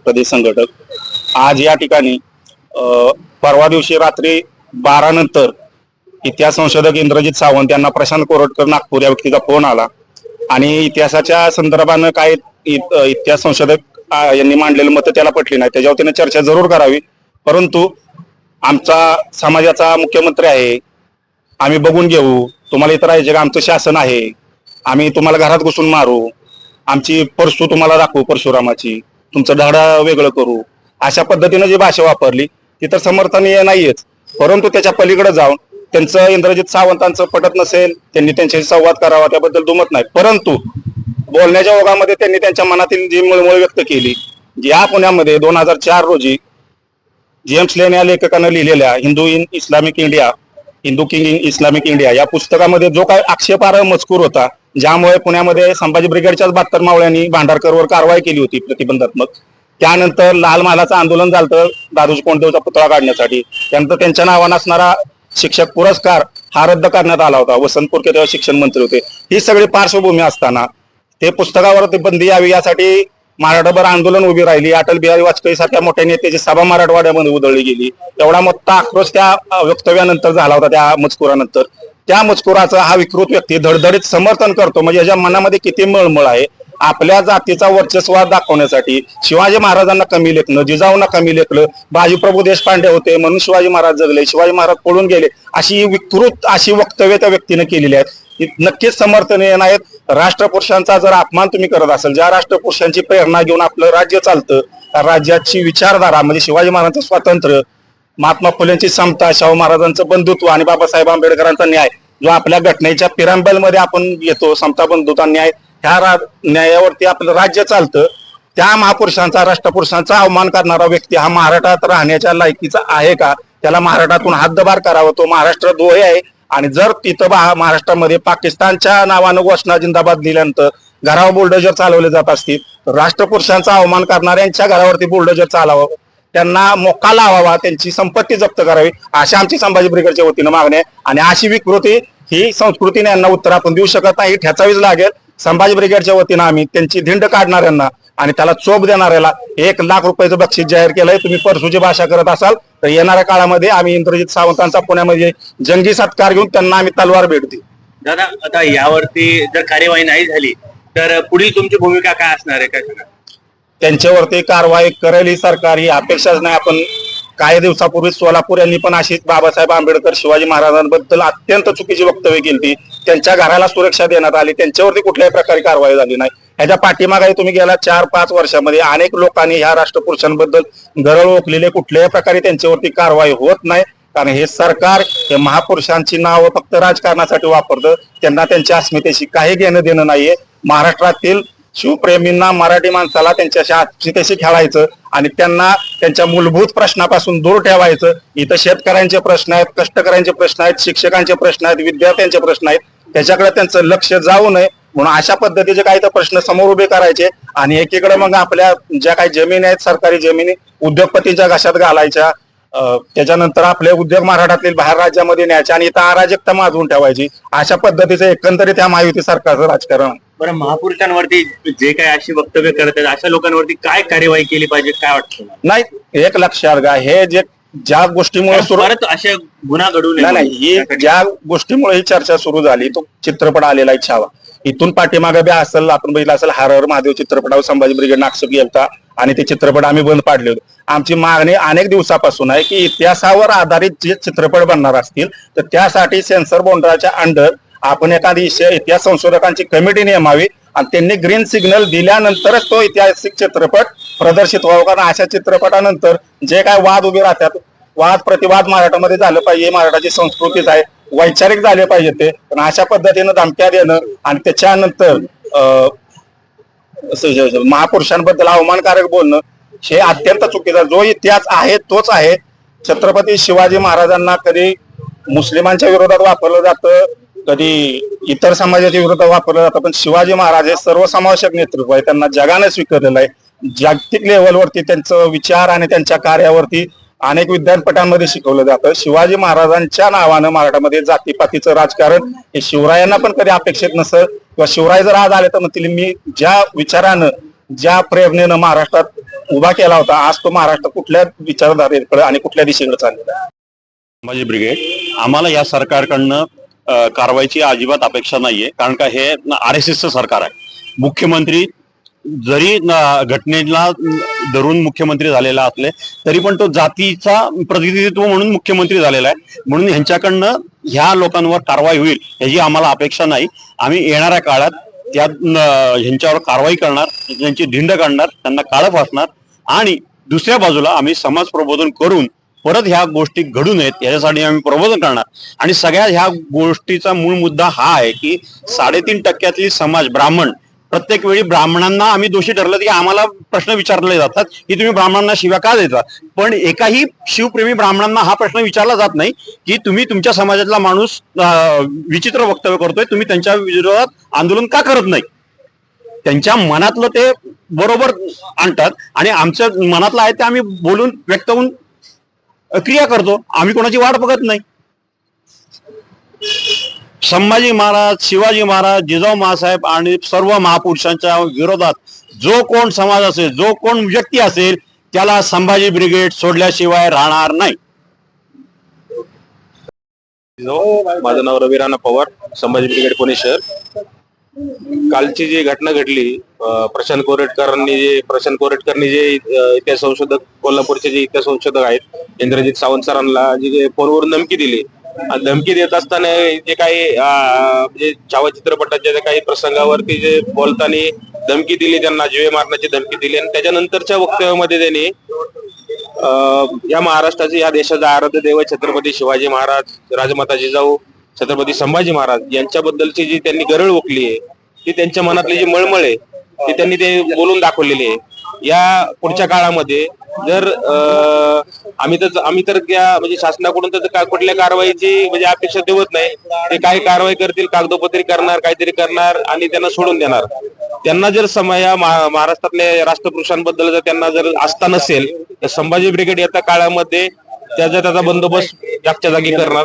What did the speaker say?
प्रदेश संघटक. आज या ठिकाणी परवा दिवशी रात्री बारा नंतर इतिहास संशोधक इंद्रजित सावंत यांना प्रशांत कोरटकर नागपूर या व्यक्तीचा फोन आला. आणि इतिहासाच्या संदर्भानं काय इतिहास संशोधक यांनी मांडलेलं मतं त्याला पटली नाही त्याच्यावर त्याने चर्चा जरूर करावी. परंतु आमचा समाजाचा मुख्यमंत्री आहे. आम्ही बघून घेऊ. तुम्हाला इथं राहायचे का? आमचं शासन आहे. आम्ही तुम्हाला घरात घुसून मारू. आमची परशु तुम्हाला दाखवू परशुरामाची. तुमचं धाडा वेगळं करू. अशा पद्धतीनं जी भाषा वापरली ती तर समर्थनीय नाहीयेच. परंतु त्याच्या पलीकडे जाऊन त्यांचं इंद्रजित सावंतांचं पटत नसेल त्यांनी त्यांच्याशी संवाद करावा त्याबद्दल दुमत नाही. परंतु बोलण्याच्या ओघामध्ये त्यांनी त्यांच्या मनातील जी मुळमुळ व्यक्त केली या पुण्यामध्ये दोन हजार चार रोजी जेम्स लेन या लेखकानं लिहिलेल्या Hindu in Islamic India Hindu king in Islamic India या पुस्तकामध्ये जो काही आक्षेपार्ह मजकूर होता ज्यामुळे पुण्यामध्ये संभाजी ब्रिगेडच्याच बहात्तर मावळ्यांनी भांडारकरवर कारवाई केली होती प्रतिबंधात्मक. त्यानंतर लाल महालाचं आंदोलन झालं दादूजी कोंडदेवचा पुतळा काढण्यासाठी. त्यानंतर त्यांच्या नावानं असणारा शिक्षक पुरस्कार हा रद्द करण्यात आला होता. वसंत पुरके तेव्हा शिक्षण मंत्री होते. ही सगळी पार्श्वभूमी असताना ते पुस्तकावर बंदी यावी यासाठी मराठाभर आंदोलन उभी राहिली. अटल बिहारी वाजपेयी सारख्या मोठ्या नेत्याची सभा मराठवाड्यामध्ये उधळली गेली. एवढा मोठा आक्रोश त्या वक्तव्यानंतर झाला होता त्या मजकुरानंतर. त्या मजकुराचा हा विकृत व्यक्ती धडधडीत समर्थन करतो. म्हणजे याच्या मनामध्ये किती मळमळ आहे. आपल्या जातीचा वर्चस्वाद दाखवण्यासाठी शिवाजी महाराजांना कमी लेखलं जिजाऊंना कमी लेखलं बाजीप्रभू देशपांडे होते म्हणून शिवाजी महाराज जगले शिवाजी महाराज पळून गेले. अशी विकृत अशी वक्तव्य त्या व्यक्तीने केलेली आहेत. नक्कीच समर्थनीय नाहीत राष्ट्रपुरुषांचा जर अपमान तुम्ही करत असाल ज्या राष्ट्रपुरुषांची प्रेरणा घेऊन आपलं राज्य चालतं राज्याची विचारधारा म्हणजे शिवाजी महाराजांचं स्वातंत्र्य महात्मा फुलेंची समता शाहू महाराजांचं बंधुत्व आणि बाबासाहेब आंबेडकरांचा न्याय जो आपल्या घटनेच्या पिरांबलमध्ये आपण येतो समता बंधुता न्याय ह्या न्यायावरती आपलं राज्य चालतं त्या महापुरुषांचा राष्ट्रपुरुषांचा अवमान करणारा व्यक्ती हा महाराष्ट्रात राहण्याच्या लायकीचा आहे का? त्याला महाराष्ट्रातून हद्दबार करावा तो महाराष्ट्र दोहे आहे. आणि जर तिथं महाराष्ट्रामध्ये पाकिस्तानच्या नावानं घोषणा जिंदाबाद दिल्यानंतर घरावर बुलडोजर चालवले जात असतील राष्ट्रपुरुषांचा अवमान करणाऱ्यांच्या घरावरती बुलडोजर चालावं. त्यांना मोका लावावा त्यांची संपत्ती जप्त करावी अशा आमची संभाजी ब्रिगेडच्या वतीनं मागणी आहे. आणि अशी विकृती ही संस्कृतीने यांना उत्तर आपण देऊ शकत नाही ठेचावीच लागेल. संभाजी ब्रिगेडच्या वतीनं आम्ही त्यांची धिंड काढणाऱ्यांना आणि त्याला चोप देणाऱ्याला एक लाख रुपयाचं बक्षीस जाहीर केलंय. तुम्ही परसूची भाषा करत असाल तर येणाऱ्या काळामध्ये आम्ही इंद्रजित सावंतांचा पुण्यामध्ये जंगी सत्कार घेऊन त्यांना आम्ही तलवार भेट देऊ. दादा आता यावरती जर कार्यवाही नाही झाली तर पुढील तुमची भूमिका काय असणार आहे? काय त्यांच्यावरती कारवाई करेल ही सरकार ही अपेक्षाच नाही. आपण काही दिवसापूर्वी सोलापूर यांनी पण अशीच बाबासाहेब आंबेडकर शिवाजी महाराजांबद्दल अत्यंत चुकीची वक्तव्य केली त्यांच्या घराला सुरक्षा देण्यात आली. त्यांच्यावरती कुठल्याही प्रकारे कारवाई झाली नाही. ह्याच्या पाठीमागे तुम्ही गेला चार पाच वर्षामध्ये अनेक लोकांनी ह्या राष्ट्रपुरुषांबद्दल गरळ ओकलेले. कुठल्याही प्रकारे त्यांच्यावरती कारवाई होत नाही. कारण हे सरकार हे महापुरुषांची नावं फक्त राजकारणासाठी वापरतं. त्यांना त्यांच्या अस्मितेशी काही घेणं देणं नाहीये. महाराष्ट्रातील शिवप्रेमींना मराठी माणसाला त्यांच्याशी अस्मितेशी खेळायचं आणि त्यांना त्यांच्या मूलभूत प्रश्नापासून दूर ठेवायचं. इथं शेतकऱ्यांचे प्रश्न आहेत कष्टकऱ्यांचे प्रश्न आहेत शिक्षकांचे प्रश्न आहेत विद्यार्थ्यांचे प्रश्न आहेत. त्याच्याकडे त्यांचं लक्ष जाऊ नये म्हणून अशा पद्धतीचे काही तर प्रश्न समोर उभे करायचे आणि एकीकडे मग आपल्या ज्या काही जमिनी आहेत सरकारी जमिनी उद्योगपतींच्या घशात घालायच्या. त्याच्यानंतर आपले उद्योग महाराष्ट्रातील बाहेर राज्यामध्ये न्यायचे आणि इथं अराजकता माजवून ठेवायची. अशा पद्धतीचं एकंदरीत ह्या महायुती सरकारचं राजकारण आहे. बरं महापुरुषांवरती जे काही अशी वक्तव्य करत आहेत अशा लोकांवरती काय कार्यवाही केली पाहिजे काय वाटतं? नाही एक लक्षात घ्या हे जे ज्या गोष्टीमुळे सुरू परत असे गुन्हा घडू नये नाही ही ज्या गोष्टीमुळे ही चर्चा सुरू झाली तो चित्रपट आलेला छावा. इथून पाठीमागे बी असेल आपण बघितलं असेल हर हर महादेव चित्रपटावर संभाजी ब्रिगेड आक्षेप गेलता आणि ते चित्रपट आम्ही बंद पाडले होते. आमची मागणी अनेक दिवसापासून आहे की इतिहासावर आधारित जे चित्रपट बनणार असतील तर त्यासाठी सेन्सर बोर्डाच्या अंडर आपण एखादी इतिहास संशोधकांची कमिटी नेमावी आणि त्यांनी ग्रीन सिग्नल दिल्यानंतरच तो ऐतिहासिक चित्रपट प्रदर्शित व्हावा. कारण अशा चित्रपटानंतर जे काय वाद उभे राहतात वाद प्रतिवाद मराठामध्ये झालं पाहिजे ही मराठाची संस्कृतीच आहे वैचारिक झाले पाहिजे ते. पण अशा पद्धतीनं धमक्या देणं आणि त्याच्यानंतर अं, महापुरुषांबद्दल अवमानकारक बोलणं हे अत्यंत चुकीचं जो इतिहास आहे तोच आहे. छत्रपती शिवाजी महाराजांना कधी मुस्लिमांच्या विरोधात वापरलं जातं कधी इतर समाजाच्या विरुद्ध वापरलं जातं पण शिवाजी महाराज हे सर्वसमावेशक नेतृत्व आहे. त्यांना जगाने स्वीकारलेलं आहे. जागतिक लेवलवरती त्यांचं विचार आणि त्यांच्या कार्यावरती अनेक विद्यापीठांमध्ये शिकवलं जातं. शिवाजी महाराजांच्या नावानं मराठामध्ये जातीपातीचं राजकारण हे शिवरायांना पण कधी अपेक्षित नसतं. किंवा शिवराय जर आज आले तर म्हणतील मी ज्या विचारानं ज्या प्रेरणेनं महाराष्ट्रात उभा केला होता आज तो महाराष्ट्र कुठल्या विचारधारेकडे आणि कुठल्या दिशेकडे चाललेला आहे? संभाजी ब्रिगेड आम्हाला या सरकारकडनं कारवाईची अजिबात अपेक्षा नाहीये. कारण का हे आर एस एसचं सरकार आहे. मुख्यमंत्री जरी घटनेला धरून मुख्यमंत्री झालेला असले तरी पण तो जातीचा प्रतिनिधित्व म्हणून मुख्यमंत्री झालेला आहे. म्हणून ह्यांच्याकडनं ह्या लोकांवर कारवाई होईल ह्याची आम्हाला अपेक्षा नाही. आम्ही येणाऱ्या काळात त्या ह्यांच्यावर कारवाई करणार त्यांची धिंड काढणार त्यांना काळं फासणार आणि दुसऱ्या बाजूला आम्ही समाज प्रबोधन करून परत ह्या गोष्टी घडू नयेत याच्यासाठी आम्ही प्रबोधन करणार. आणि सगळ्या ह्या गोष्टीचा मूळ मुद्दा हा आहे की साडेतीन टक्क्यातली समाज ब्राह्मण प्रत्येक वेळी ब्राह्मणांना आम्ही दोषी ठरलं की आम्हाला प्रश्न विचारले जातात की तुम्ही ब्राह्मणांना शिव्या का देता? पण एकाही शिवप्रेमी ब्राह्मणांना हा प्रश्न विचारला जात नाही की तुम्ही तुमच्या समाजातला माणूस विचित्र वक्तव्य करतोय तुम्ही त्यांच्या विरोधात आंदोलन का करत नाही? त्यांच्या मनातलं ते बरोबर आणतात आणि आमच्या मनातलं आहे ते आम्ही बोलून व्यक्त होऊन क्रिया करतो. आम्ही कोणाची वाट बघत नाही. संभाजी महाराज शिवाजी महाराज जिजाऊ महासाहेब आणि सर्व महापुरुषांच्या विरोधात जो कोण समाज असेल जो कोण व्यक्ती असेल त्याला संभाजी ब्रिगेड सोडल्याशिवाय राहणार नाही. हो, माझं नाव रवी राणा पवार संभाजी ब्रिगेड पुणे शहर. कालची जी घटना घडली प्रशांत कोरेटकरांनी जे प्रशांत कोरेटकरनी जे इतिहास संशोधक कोल्हापूरचे जे इतिहास संशोधक आहेत इंद्रजित सावंत सरांना जे फोनवरून धमकी दिली. आणि धमकी देत असताना जे काही म्हणजे छावा चित्रपटाच्या जे काही प्रसंगावरती जे बोलताना धमकी दिली त्यांना जीवे मारण्याची धमकी दिली आणि त्याच्यानंतरच्या वक्तव्यामध्ये त्यांनी या महाराष्ट्राचे या देशाचा आराध्य देव छत्रपती शिवाजी महाराज राजमाता जिजाऊ छत्रपती संभाजी महाराज यांच्याबद्दलची जी त्यांनी गरळ ओकली आहे ती त्यांच्या मनातली जी मळमळ आहे ती त्यांनी ते बोलून दाखवलेली आहे. या पुढच्या काळामध्ये जर आम्ही तर आम्ही तर त्या म्हणजे शासनाकडून तर कुठल्या कारवाईची म्हणजे अपेक्षा ठेवत नाही. ते काय कारवाई करतील कागदोपत्री करणार काहीतरी करणार आणि त्यांना सोडून देणार. त्यांना जर समय महाराष्ट्रातल्या राष्ट्रपुरुषांबद्दल जर त्यांना जर आस्था नसेल तर संभाजी ब्रिगेड येत्या काळामध्ये त्याचा त्याचा बंदोबस्त जागच्या जागी करणार.